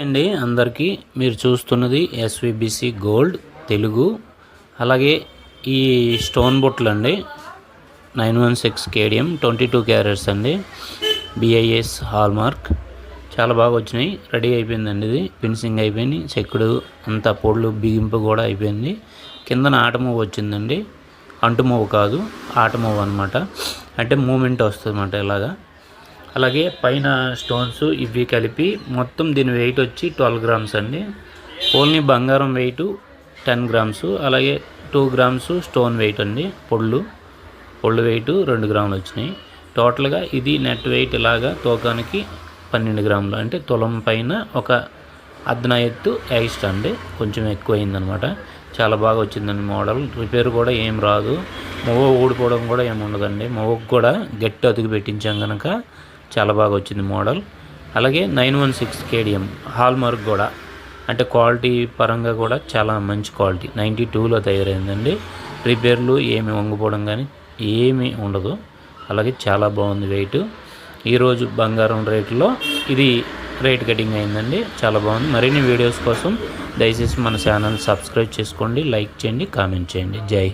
అండి అందరికీ మీరు చూస్తున్నది ఎస్విబిసి గోల్డ్ తెలుగు. అలాగే ఈ స్టోన్ బొట్లు అండి nine one six KDM twenty two carats అండి బిఐఎస్ హాల్మార్క్ చాలా బాగా వచ్చినాయి రెడీ అయిపోయిందండి ఇది. ఫినిషింగ్ అయిపోయింది చెక్కుడు అంతా పొడులు బిగింపు కూడా అయిపోయింది. కిందన ఆటమూవ్ వచ్చిందండి. అంటుమూవ్ కాదు ఆటమూవ్ అనమాట అంటే మూమెంట్ వస్తుంది అన్నమాట ఇలాగా. అలాగే పైన స్టోన్స్ ఇవి కలిపి మొత్తం దీని వెయిట్ వచ్చి ట్వెల్వ్ గ్రామ్స్ అండి. ఓన్లీ బంగారం వెయిట్ టెన్ గ్రామ్స్ అలాగే టూ గ్రామ్స్ స్టోన్ వెయిట్ అండి. పొళ్ళు పొళ్ళు వెయిట్ రెండు గ్రాములు వచ్చినాయి. టోటల్గా ఇది నెట్ వెయిట్ ఇలాగా తూకానికి పన్నెండు గ్రాములు. అంటే తులం పైన ఒక అర్ధన ఎత్తు ఎక్స్ట్రా అండి. కొంచెం ఎక్కువ అయిందనమాట చాలా బాగా వచ్చిందండి మోడల్ రిపేర్ కూడా ఏం రాదు. మొవ్వ ఊడిపోవడం కూడా ఏమి ఉండదండి. కూడా గట్టి అతుకు పెట్టించాం కనుక చాలా బాగా వచ్చింది మోడల్. అలాగే nine one six KDM hallmark కూడా అంటే క్వాలిటీ పరంగా కూడా చాలా మంచి క్వాలిటీ. నైంటీ టూలో తయారైందండి. రిపేర్లు ఏమి వంగిపోవడం కానీ ఏమీ ఉండదు. అలాగే చాలా బాగుంది వెయిట్. ఈరోజు బంగారం రేట్లో ఇది రేట్ కటింగ్ అయిందండి. చాలా బాగుంది. మరిన్ని వీడియోస్ కోసం దయచేసి మన ఛానల్ సబ్స్క్రైబ్ చేసుకోండి లైక్ చేయండి కామెంట్ చేయండి. జై